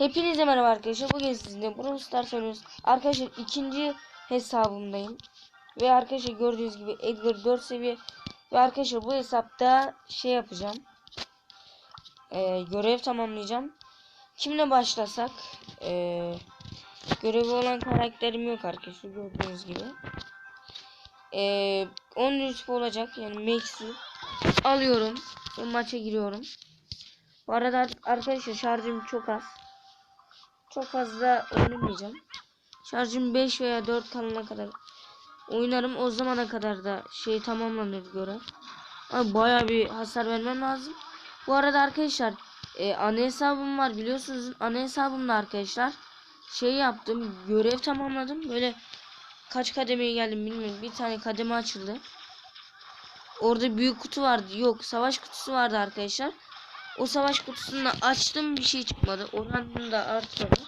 Hepinize merhaba arkadaşlar. Bugün sizinle Brawl Stars oynuyoruz. Arkadaşlar ikinci hesabımdayım. Ve arkadaşlar gördüğünüz gibi Edgar 4 seviye. Ve arkadaşlar bu hesapta şey yapacağım. Ee, görev tamamlayacağım. Kimle başlasak? Ee, görevi olan karakterim yok arkadaşlar gördüğünüz gibi. Ee, 10 rütbe olacak yani Max'i alıyorum ve maça giriyorum. Bu arada arkadaşlar şarjım çok az. Çok fazla oynamayacağım. Şarjım 5 veya 4 kalana kadar oynarım. O zamana kadar da şey tamamlanır görev. Ama bayağı bir hasar vermem lazım. Bu arada arkadaşlar e, ana hesabım var biliyorsunuz. Ana hesabımda arkadaşlar şey yaptım. Görev tamamladım. Böyle kaç kademeye geldim bilmiyorum. Bir tane kademe açıldı. Orada büyük kutu vardı. Yok savaş kutusu vardı arkadaşlar. O savaş kutusunu açtım bir şey çıkmadı. Oranını da arttırdı.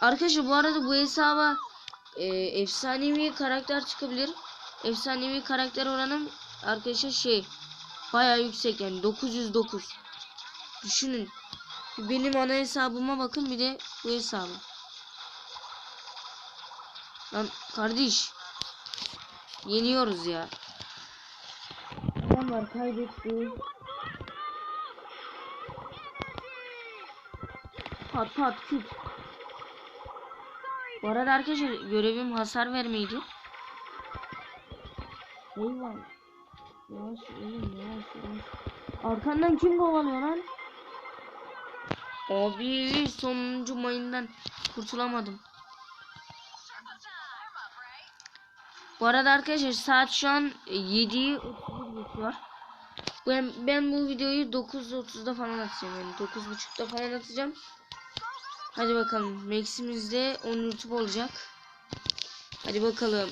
Arkadaşlar bu arada bu hesaba e, efsanevi karakter çıkabilir. Efsanevi karakter oranım arkadaşlar şey bayağı yüksek yani 909. Düşünün. Benim ana hesabıma bakın bir de bu hesabı. Lan kardeş. Yeniyoruz ya. Adamlar kaybetti. Pat pat küt. Bu arada arkadaşlar görevim hasar vermeydi. Eyvah. Yavaş oğlum yavaş yavaş. Arkandan kim kovalıyor lan? Abi sonuncu mayından kurtulamadım. Bu arada arkadaşlar saat şu an 7'yi 31 geçiyor. Ben, ben bu videoyu 9.30'da falan atacağım yani 9.30'da falan atacağım. Hadi bakalım. Max'imizde 10 YouTube olacak. Hadi bakalım.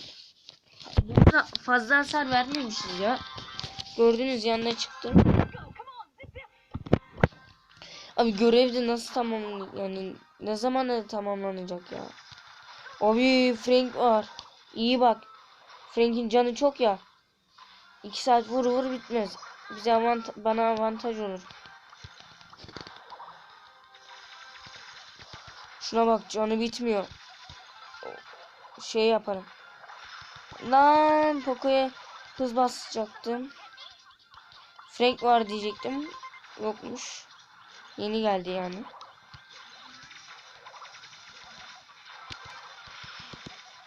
Burada fazla hasar vermemişiz ya. Gördünüz yanına çıktım. Abi görevde nasıl tamam yani ne zaman tamamlanacak ya? Abi Frank var. İyi bak. Frank'in canı çok ya. 2 saat vur vur bitmez. Bize avant bana avantaj olur. Şuna bak canı bitmiyor. Şey yaparım. Lan Poco'ya hız basacaktım. Frank var diyecektim. Yokmuş. Yeni geldi yani.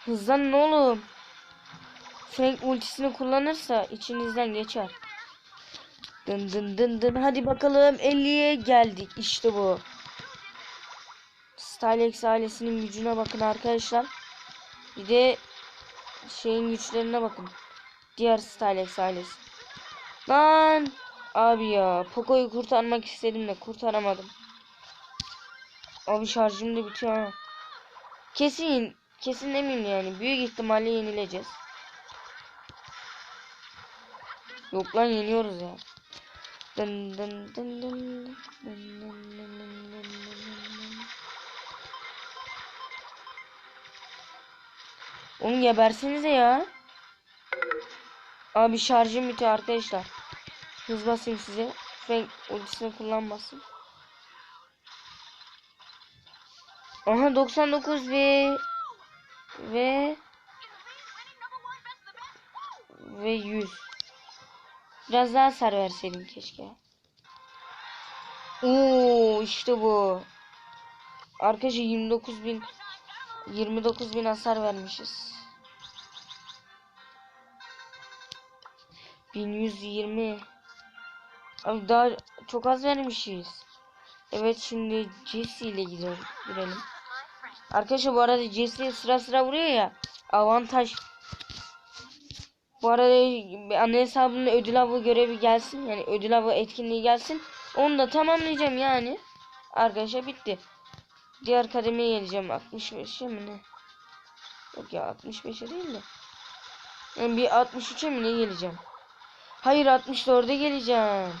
Hızlan ne oğlum? Frank ultisini kullanırsa içinizden geçer. Dın dın dın dın. Hadi bakalım 50'ye geldik. İşte bu. Stylex ailesinin gücüne bakın arkadaşlar. Bir de şeyin güçlerine bakın. Diğer Stylex ailesi. Lan abi ya Poco'yu kurtarmak istedim de kurtaramadım. Abi şarjım da bitiyor. Kesin kesin emin yani büyük ihtimalle yenileceğiz. Yok lan yeniyoruz ya. Dın dın dın dın dın dın dın. Oğlum gebersenize ya. Abi şarjım bitiyor arkadaşlar. Hız basayım size. Frank ultisini kullanmasın. Aha 99 ve ve ve 100. Biraz daha sar verseydim keşke. Oo işte bu. Arkadaşlar 29 bin 29 bin hasar vermişiz. 1120 Abi daha çok az vermişiz. Evet şimdi Jesse ile gidelim. girelim. Arkadaşlar bu arada Jesse sıra sıra vuruyor ya. Avantaj. Bu arada ana hesabımda ödül avı görevi gelsin. Yani ödül avı etkinliği gelsin. Onu da tamamlayacağım yani. Arkadaşlar bitti. Diğer kademeye geleceğim. 65'e mi ne? Yok ya 65'e değil de. Yani bir 63'e mi ne geleceğim? Hayır 64'e geleceğim.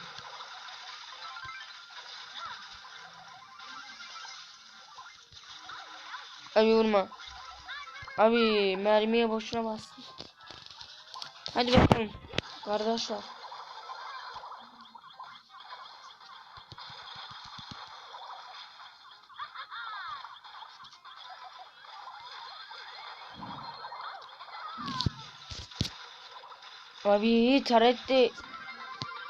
Abi vurma. Abi mermiye boşuna bastım. Hadi bakalım. Kardeşler. Abi taret de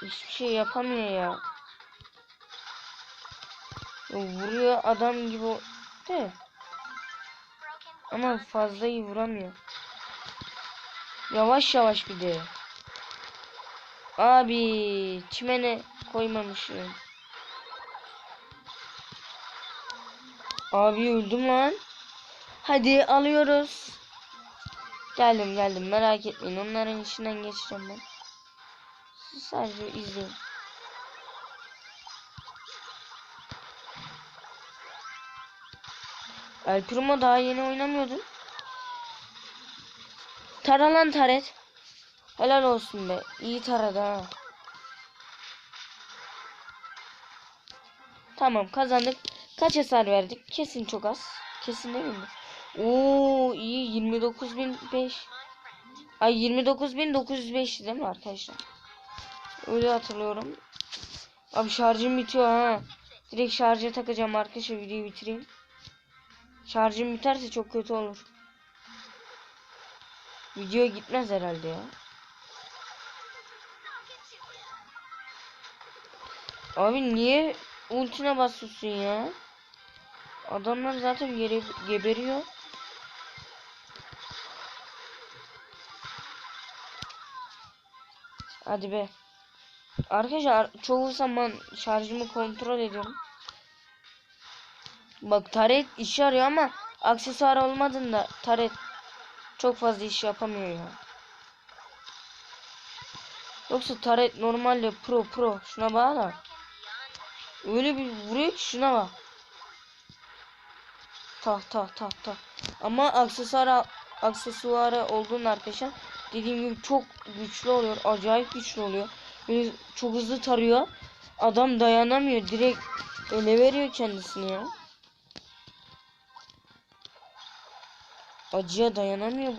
hiçbir şey yapamıyor ya. Ya Vuruyor adam gibi de. Ama fazla iyi vuramıyor. Yavaş yavaş bir de. Abi çimene koymamışım. Abi öldüm lan. Hadi alıyoruz. Geldim geldim merak etmeyin onların içinden geçeceğim ben. Siz sadece izleyin. El Primo daha yeni oynamıyordun. Tara lan taret. Helal olsun be. İyi taradı ha. Tamam kazandık. Kaç hasar verdik? Kesin çok az. Kesin değil mi? Oo iyi 29.005. Ay 29.905 değil mi arkadaşlar? Öyle hatırlıyorum. Abi şarjım bitiyor ha. Direkt şarja takacağım arkadaşlar videoyu bitireyim. Şarjım biterse çok kötü olur. Video gitmez herhalde ya. Abi niye ultine basıyorsun ya? Adamlar zaten gere geberiyor. Hadi be. Arkadaşlar çoğu zaman şarjımı kontrol ediyorum. Bak taret iş yarıyor ama aksesuar olmadığında taret çok fazla iş yapamıyor ya. Yoksa taret normalde pro pro şuna bak da. Öyle bir vuruyor ki şuna bak. Ta ta ta ta. Ama aksesuar aksesuarı olduğunda arkadaşlar dediğim gibi çok güçlü oluyor. Acayip güçlü oluyor. Böyle çok hızlı tarıyor. Adam dayanamıyor. Direkt ele veriyor kendisini ya. Acıya dayanamıyor.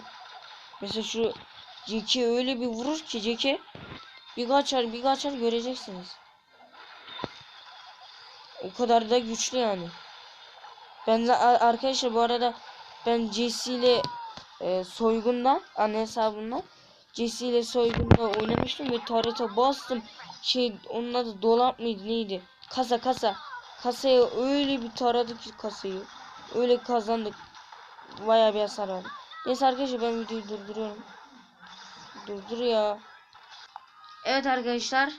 Mesela şu Jackie öyle bir vurur ki Jackie bir kaçar bir kaçar göreceksiniz. O kadar da güçlü yani. Ben de arkadaşlar bu arada ben Jesse ile e, soygunda ana hesabımda Jesse ile soygunda oynamıştım ve tarata bastım. Şey onun adı dolap mıydı neydi? Kasa kasa. Kasaya öyle bir taradık ki kasayı. Öyle kazandık. Bayağı bir hasar aldı. Neyse arkadaşlar ben videoyu durduruyorum. Durdur ya. Evet arkadaşlar.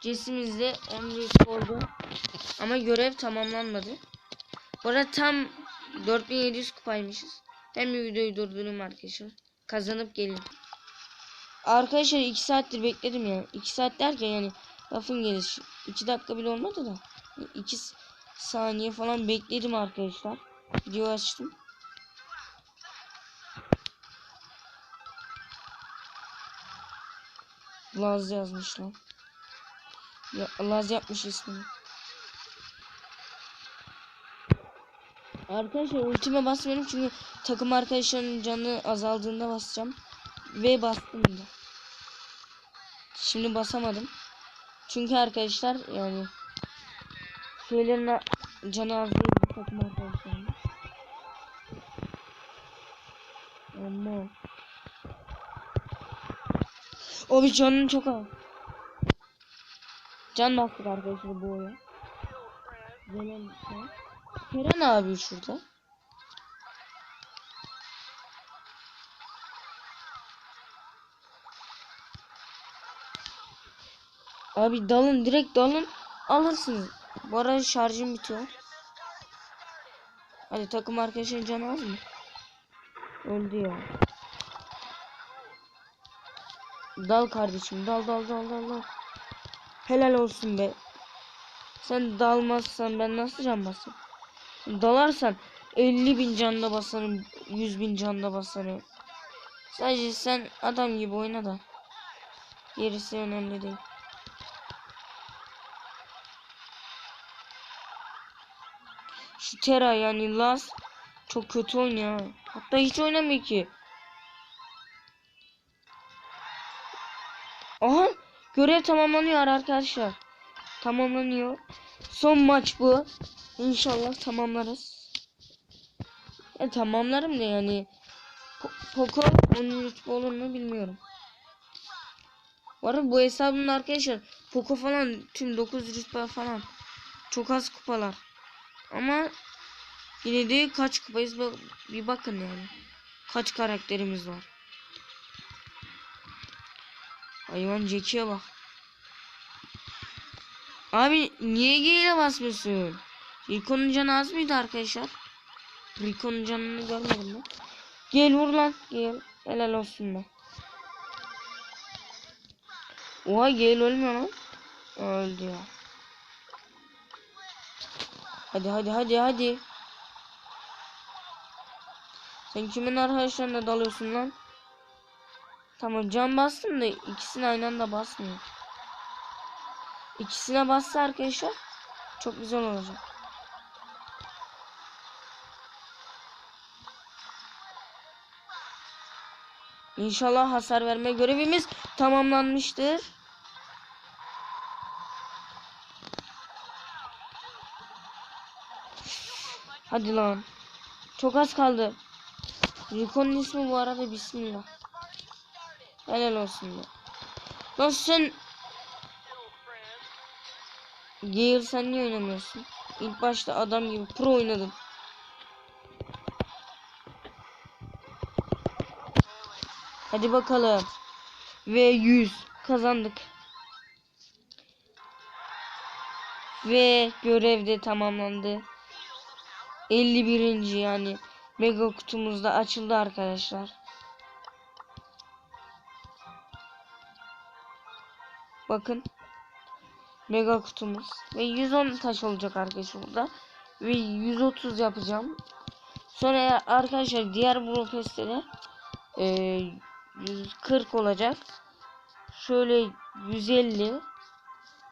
Jesse'miz de en büyük oldu. Ama görev tamamlanmadı. Bu arada tam 4700 kupaymışız. Ben bir videoyu durdurayım arkadaşlar. Kazanıp gelin. Arkadaşlar 2 saattir bekledim ya. 2 saat derken yani lafın gelişi. 2 dakika bile olmadı da. 2 saniye falan bekledim arkadaşlar. Video açtım. Laz yazmış lan. Ya, Laz yapmış ismini. Arkadaşlar ultime basmıyorum çünkü takım arkadaşlarının canı azaldığında basacağım. Ve bastım da. Şimdi basamadım. Çünkü arkadaşlar yani şeylerin canı az takım arkadaşlarının. Ama o bir canın çok az. Can bastık arkadaşlar bu oya. Gelen şey. Kerem abi şurada. Abi dalın direkt dalın alırsınız. Bu arada şarjım bitiyor. Hadi takım arkadaşın canı az mı? Öldü ya. Dal kardeşim dal dal dal dal dal. Helal olsun be. Sen dalmazsan ben nasıl can basayım? Dalarsan 50 bin canda basarım 100 bin canda basarım. Sadece sen adam gibi oyna da. Gerisi önemli değil. Şu Tera yani Laz çok kötü oynuyor. ha. Hatta hiç oynamıyor ki. Aha görev tamamlanıyor arkadaşlar. Tamamlanıyor. Son maç bu. İnşallah tamamlarız. Ya tamamlarım da yani. Po- Poco onun YouTube olur mu bilmiyorum. Arada bu hesabımda arkadaşlar Poco falan tüm 9 rütbe falan. Çok az kupalar. Ama yine de kaç kupayız bir bakın yani. Kaç karakterimiz var. Hayvan Jackie'ye bak. Abi niye G'ye basmıyorsun? Rico'nun canı az mıydı arkadaşlar? Rico'nun canını görmedim ben. Gel vur lan. Gel. Helal olsun be. Oha gel ölmüyor lan. Öldü ya. Hadi hadi hadi hadi. Sen kimin arkadaşlarına dalıyorsun lan? Tamam can bastım da ikisini aynı anda basmıyor. İkisine bassa arkadaşlar çok güzel olacak. İnşallah hasar verme görevimiz tamamlanmıştır. Hadi lan. Çok az kaldı. Rico'nun ismi bu arada Bismillah. Helal olsun ya. Lan sen Gear sen niye oynamıyorsun? İlk başta adam gibi pro oynadın. Hadi bakalım. Ve 100 kazandık. Ve görev de tamamlandı. 51. yani mega kutumuz da açıldı arkadaşlar. Bakın. Mega kutumuz. Ve 110 taş olacak arkadaşlar burada. Ve 130 yapacağım. Sonra arkadaşlar diğer profesörde e, 140 olacak. Şöyle 150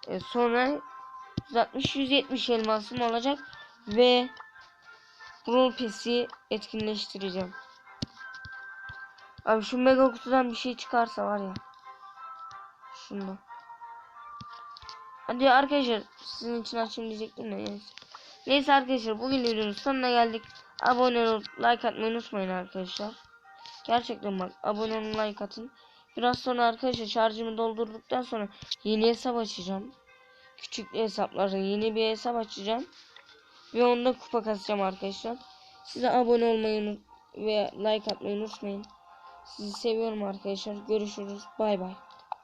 e, sonra 160 170 elmasım olacak ve Brawl Pass'i etkinleştireceğim. Abi şu mega kutudan bir şey çıkarsa var ya. Şundan. Hadi arkadaşlar sizin için açayım diyecektim de neyse. Neyse arkadaşlar bugün videonun sonuna geldik. Abone olup like atmayı unutmayın arkadaşlar. Gerçekten bak abone olun like atın. Biraz sonra arkadaşlar şarjımı doldurduktan sonra yeni hesap açacağım. Küçük hesaplara yeni bir hesap açacağım. Ve onda kupa kasacağım arkadaşlar. Size abone olmayı ve like atmayı unutmayın. Sizi seviyorum arkadaşlar. Görüşürüz. Bay bay.